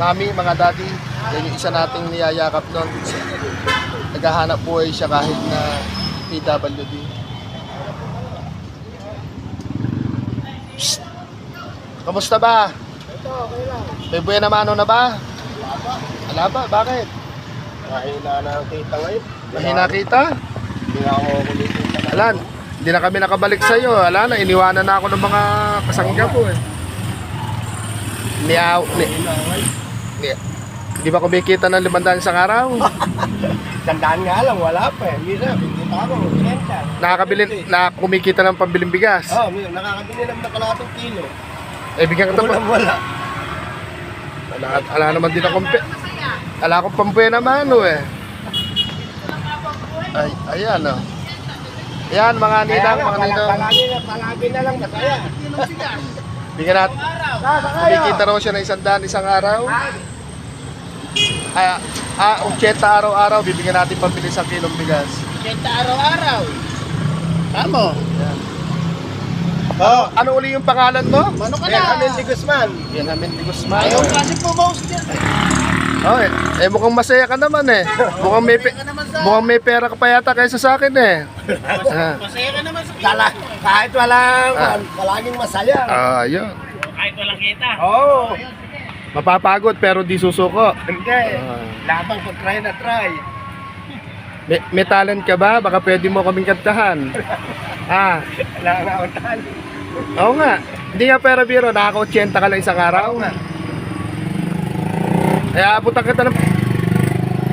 mami, mga daddy, yan yung isa nating niyayakap nun. Naghahanap buhay siya kahit na PWD. Psst! Kamusta ba? Ito, okay lang. May buhay na mano na ba? Wala ba? Bakit? Mahina na ang kita ngayon. Mahina kita? Hindi na ako kumikita. Alan, hindi na kami nakabalik sa iyo. Ala na, iniwanan na ako ng mga kasangga ko eh. Niyaw, ni, hindi ba kumikita ng limandaan sa araw? Tandaan nga lang, wala pa eh. Misa, bigita ako, binenta. Nakakabili, na kumikita ng pambiling bigas. Oo, oh, nakakabili naman ng kalating kilo. Eh, bigyan ka Wala, pa. wala. Wala, wala naman din akong, pe- wala akong pambuhay naman ano eh. Ay, ayan oh. Ayan, mga ninang, mga ninang. Palagi na, palagi na lang masaya. Bigyan natin. Kumikita raw siya ng isang daan isang araw. Ay, ah, 80 araw-araw, bibigyan natin pambili sa kilong bigas. Kita araw-araw. Tamo. Yan. Oo. Ano uli yung pangalan mo? Ano ka na? Benjamin de Guzman. Yan namin di Guzman. Ayaw kasi pumost yan. Oh, eh, eh, mukhang masaya ka naman eh. Mukhang may, pe- mukhang may pera ka pa yata kaysa sa akin eh. Ah, Masaya ka naman sa Kala, kahit walang, Ah. palaging masaya. ah, yun. Kahit walang kita. Oo. Mapapagod pero di susuko. Hindi. Ah. Labang ko try na try. May, may talent ka ba? Baka pwede mo kaming kantahan. Ah, Wala na akong talo. oo nga. Hindi nga pera biro, nakaka-80 ka lang isang araw. nga. Kaya abutan kita ng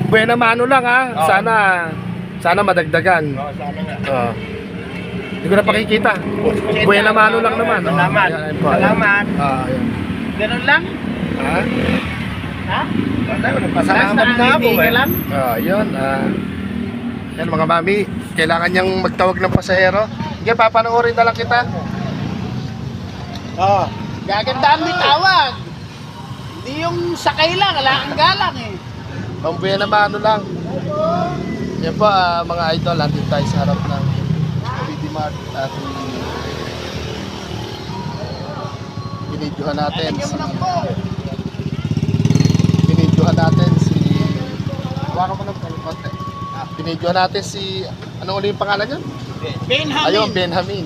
buena mano lang ha. Oo. Sana sana madagdagan. Oo, sana nga. Oo. Hindi ko na pakikita. Buena mano lang naman. Oo. Salamat. Salamat. Ah, ayan. Ganun lang? Ha? Ha? Pasalamat na ako eh. Ah, yun. Ah. Yan mga mami, kailangan niyang magtawag ng pasahero. Sige, papanoorin na lang kita. Oo. Gagandaan mo tawag. Hindi yung sakay lang, wala kang galang eh. Ang buena mano lang. Yan po ah, mga idol, andito tayo sa harap ng BD Mart at binidyohan natin si binidyohan natin si Hawakan mo ng konti. Ah, binidyohan natin si ano uli yung pangalan niya? Benjamin. Ayun, Benjamin.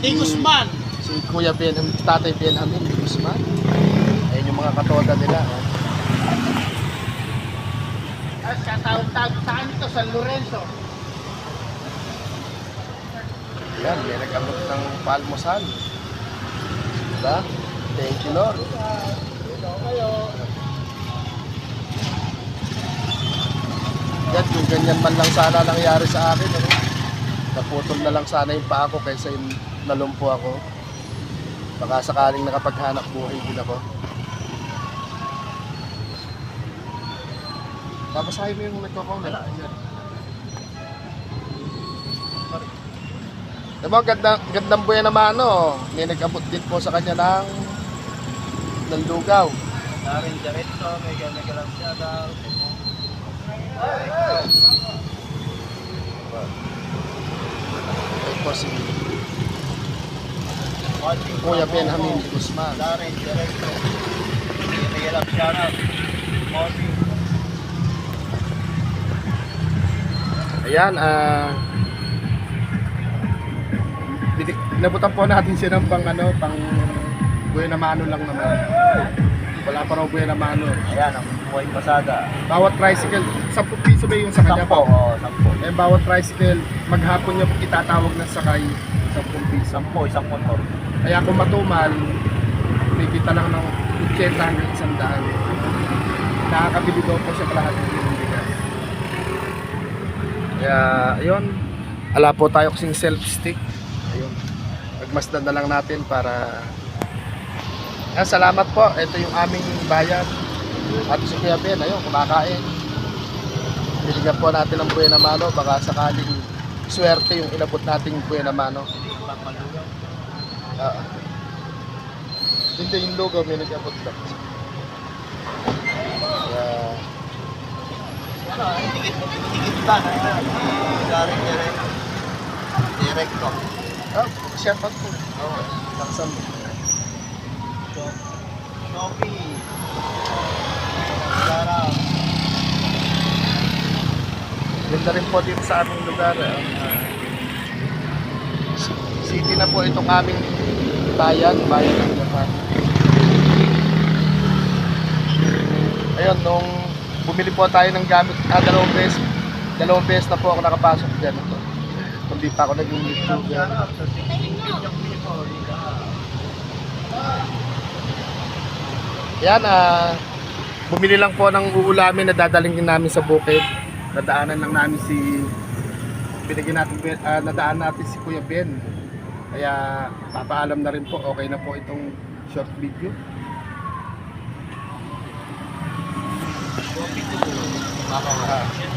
Di Guzman. Si Kuya Benjamin, Tatay Benjamin Guzman. Ayun yung mga katoda nila. oh. At katawag-tawag sa akin ito, San Lorenzo. Yan, may nag-abot ng palmosal. Diba? Thank you, Lord. Yan, kung ganyan man lang sana nangyari sa akin, ano? naputol na lang sana yung paa ko kaysa yung nalumpo ako. Baka sakaling nakapaghanap buhay din ako. Babasahin mo yung nagko-comment. Diba, ganda, gandang buhay naman, ano, may nag-abot din po sa kanya ng ng lugaw. Darin diretso, mega lang siya daw. Ito po si Kuya Benjamin Guzman. Ayan, ah... Uh, nabutan po natin siya ng pang ano, pang buhay mano lang naman. Wala pa raw buhay mano. Ayan, ang buhay pasada. Bawat tricycle, 10 piso ba yung sa kanya po? oo, sampo. Eh, bawat tricycle, maghapon niya itatawag na sakay 10 piso. Sampo, isang motor. Kaya kung matumal, may kita lang ng 80 hanggang 100. Nakakabili daw po siya lahat ng bigas. Kaya, ayun. Ala po tayo kasing self-stick. Ayun. Pagmasdan na lang natin para... Ayan, salamat po. Ito yung aming bayan. At si Kuya Ben, ayun, kumakain. Binigyan po natin ng buhay na mano. Baka sakaling swerte yung inabot nating buhay na mano. Ah. Hindi yung logo may nag-abot lang. Ano, tigit ba? Darin diretso. Direkto. ah, share out po. Oo. Laksam. Shopee. Ganda rin po dito sa aming lugar. ah, city na po itong aming bayan, bayan ng Japan. Ayun, nung bumili po tayo ng gamit, ah, dalawang beses, dalawang beses na po ako nakapasok dyan. Ito. Kundi pa ako naging YouTuber. Yan, ah, bumili lang po ng uulamin na dadalhin namin sa bukid. Nadaanan lang namin si, binigyan natin, ah, nadaan natin si Kuya Ben. Kaya papaalam na rin po, okay na po itong short video. Ah,